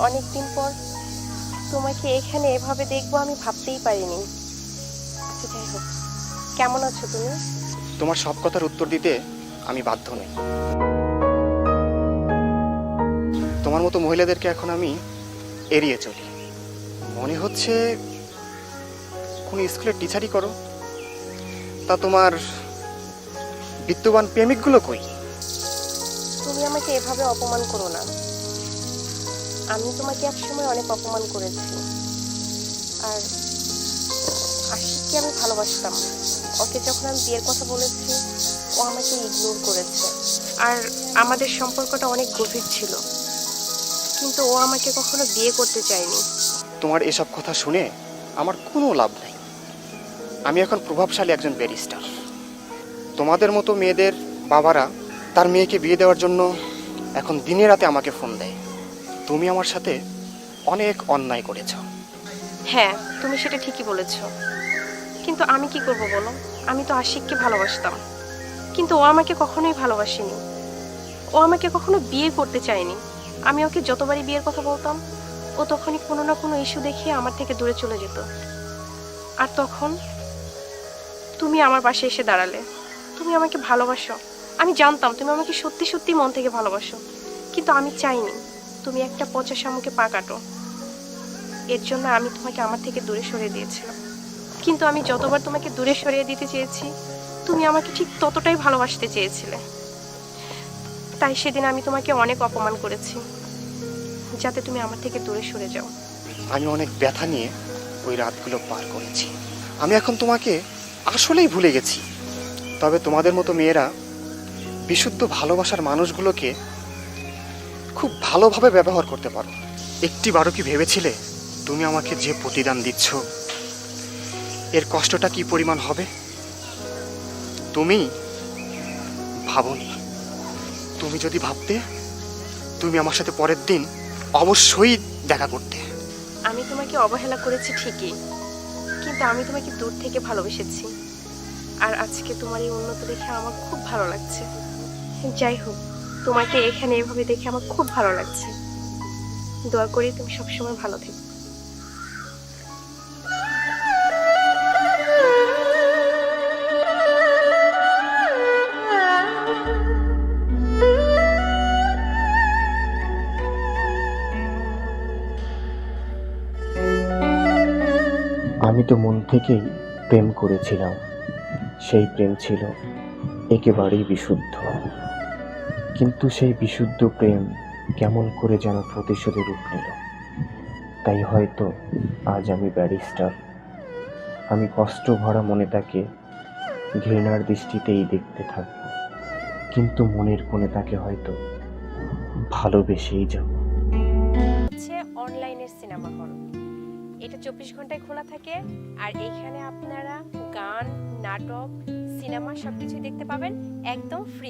অনেকদিন পর তোমাকে এখানে এভাবে দেখব আমি ভাবতেই পারিনি। আচ্ছা যাই হোক। কেমন আছো তুমি? তোমার সব কথার উত্তর দিতে আমি বাধ্য নই। তোমার মতো মহিলাদেরকে এখন আমি এড়িয়ে চলি। মনে হচ্ছে কোন স্কুলের টিচারই করো। তা তোমার বিদ্যমান প্রেমিকগুলো কই? তুমি আমাকে এভাবে অপমান করো না। আমি তোমাকে একসময় অনেক অপমান করেছি। আর আশিককে আমি ভালোবাসতাম। ওকে যখন আমি বিয়ের কথা বলেছি, ও আমাকে ইগনোর করেছে। আর আমাদের সম্পর্কটা অনেক গভীর ছিল। কিন্তু ও আমাকে কখনো বিয়ে করতে চায়নি। তোমার এসব কথা শুনে আমার কোনো লাভ নাই। আমি এখন প্রভাবশালী একজন ব্যারিস্টার। তোমাদের মতো মেয়েদের বাবারা তার মেয়েকে বিয়ে দেওয়ার জন্য এখন দিনে রাতে আমাকে ফোন দেয়। তুমি আমার সাথে অনেক অন্যায় করেছ। হ্যাঁ তুমি সেটা ঠিকই বলেছ। কিন্তু আমি কি করব বলো? আমি তো আশিককে ভালোবাসতাম। কিন্তু ও আমাকে কখনোই ভালোবাসেনি। ও আমাকে কখনো বিয়ে করতে চায়নি। আমি ওকে যতবারই বিয়ের কথা বলতাম, ও তখনই কোনো না কোনো ইস্যু দেখিয়ে আমার থেকে দূরে চলে যেত। আর তখন তুমি আমার পাশে এসে দাঁড়ালে। তুমি আমাকে ভালোবাসো। আমি জানতাম, তুমি আমাকে সত্যি সত্যি মন থেকে ভালোবাসো। কিন্তু আমি চাইনি। তুমি একটা পচা শামুকে পা কাটো। এর জন্য আমি তোমাকে আমার থেকে দূরে সরিয়ে দিয়েছিলাম। কিন্তু আমি যতবার তোমাকে দূরে সরিয়ে দিতে চেয়েছি, তুমি আমাকে ঠিক ততটাই ভালোবাসতে চেয়েছিলে। তাই সেদিন আমি তোমাকে অনেক অপমান করেছি, যাতে তুমি আমার থেকে দূরে সরে যাও। আমি অনেক ব্যথা নিয়ে ওই রাতগুলো পার করেছি। আমি এখন তোমাকে আসলেই ভুলে গেছি। তবে তোমাদের মতো মেয়েরা বিশুদ্ধ ভালোবাসার মানুষগুলোকে খুব ভালোভাবে ব্যবহার করতে পারো। একটি বারো কি ভেবেছিলে তুমি আমাকে যে প্রতিদান দিচ্ছ? এর কষ্টটা কি পরিমাণ হবে? তুমি ভাবনি। তুমি যদি ভাবতে, তুমি আমার সাথে পরের দিন অবশ্যই দেখা করতে। আমি তোমাকে অবহেলা করেছি ঠিকই, কিন্তু আমি তোমাকে দূর থেকে ভালোবেসেছি। আর আজকে তোমার এই উন্নত দেখে আমার খুব ভালো লাগছে। যাই হোক তোমাকে এখানে এভাবে দেখে আমার খুব ভালো লাগছে। দোয়া করি তুমি সবসময় ভালো থেকো। আমি তো মন থেকেই প্রেম করেছিলাম। সেই প্রেম ছিল একেবারেই বিশুদ্ধ। কিন্তু সেই বিশুদ্ধ প্রেম কেমন করে যেন প্রতিশোধে রূপ নিল? তাই হয়তো আজ আমি ব্যারিস্টার। আমি কষ্ট ভরা মনে তাকে ঘৃণার দৃষ্টিতেই দেখতে থাকব কিন্তু মনের কোণে তাকে হয়তো ভালোবেসেই যাব। হচ্ছে অনলাইনের সিনেমা হল। এটা চব্বিশ ঘন্টায় খোলা থাকে আর এইখানে আপনারা গান, নাটক, সিনেমা সবকিছু দেখতে পাবেন একদম ফ্রি